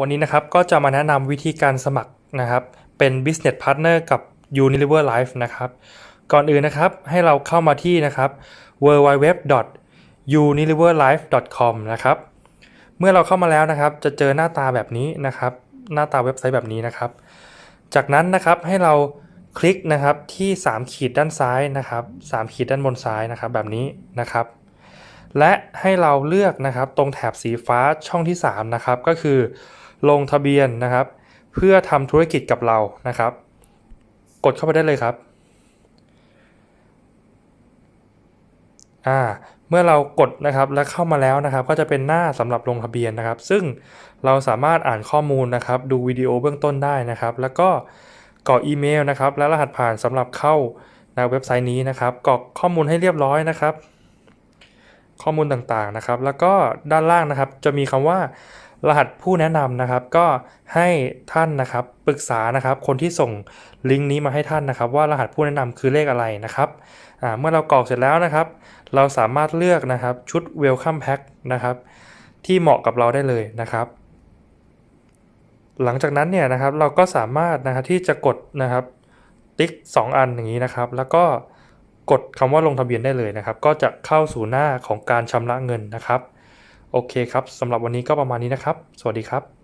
วันนี้นะครับก็จะมาแนะนำวิธีการสมัครนะครับ เป็น business partner กับ Unilever Life นะครับ ก่อนอื่นนะครับให้เราเข้ามาที่นะครับ www.unileverlife.com นะครับเมื่อเราเข้ามาแล้วนะครับ จะเจอหน้าตาแบบนี้นะครับ หน้าตาเว็บไซต์แบบนี้นะครับ จากนั้นนะครับให้เราคลิกนะครับที่ 3 ขีดด้านซ้ายนะครับ 3 ขีดด้านบนซ้ายนะครับ แบบนี้นะครับ และให้เราเลือกนะครับตรงแถบสีฟ้าช่องที่3นะครับก็คือ ลงทะเบียนนะครับ เพื่อทำธุรกิจกับเรานะครับ กดเข้าไปได้เลยครับอ่าเมื่อเรากดนะครับและเข้ามาแล้วนะครับ ก็จะเป็นหน้าสำหรับลงทะเบียนนะครับ ซึ่งเราสามารถอ่านข้อมูลนะครับ ดูวิดีโอเบื้องต้นได้นะครับ แล้วก็กรอกอีเมลนะครับ และรหัสผ่านสำหรับเข้าในเว็บไซต์นี้นะครับกรอกข้อมูลให้เรียบร้อยนะครับ ข้อมูลต่างๆนะครับ แล้วก็ด้านล่างนะครับจะมีคำว่ารหัสผู้แนะนำนะครับ ก็ให้ท่านนะครับปรึกษานะครับ คนที่ส่งลิงก์นี้มาให้ท่านนะครับ ว่ารหัสผู้แนะนำคือเลขอะไรนะครับเมื่อเรากรอกเสร็จแล้วนะครับ เราสามารถเลือกนะครับชุด Welcome Pack นะครับที่เหมาะกับเราได้เลยนะครับ หลังจากนั้นเนี่ยนะครับเราก็สามารถนะครับที่จะกดนะครับติ๊ก 2 อันอย่างนี้นะครับ แล้วก็ กดคำว่าลงทะเบียนได้เลยนะครับ ก็จะเข้าสู่หน้าของการชำระเงินนะครับ โอเคครับสำหรับวันนี้ก็ประมาณนี้นะครับ สวัสดีครับ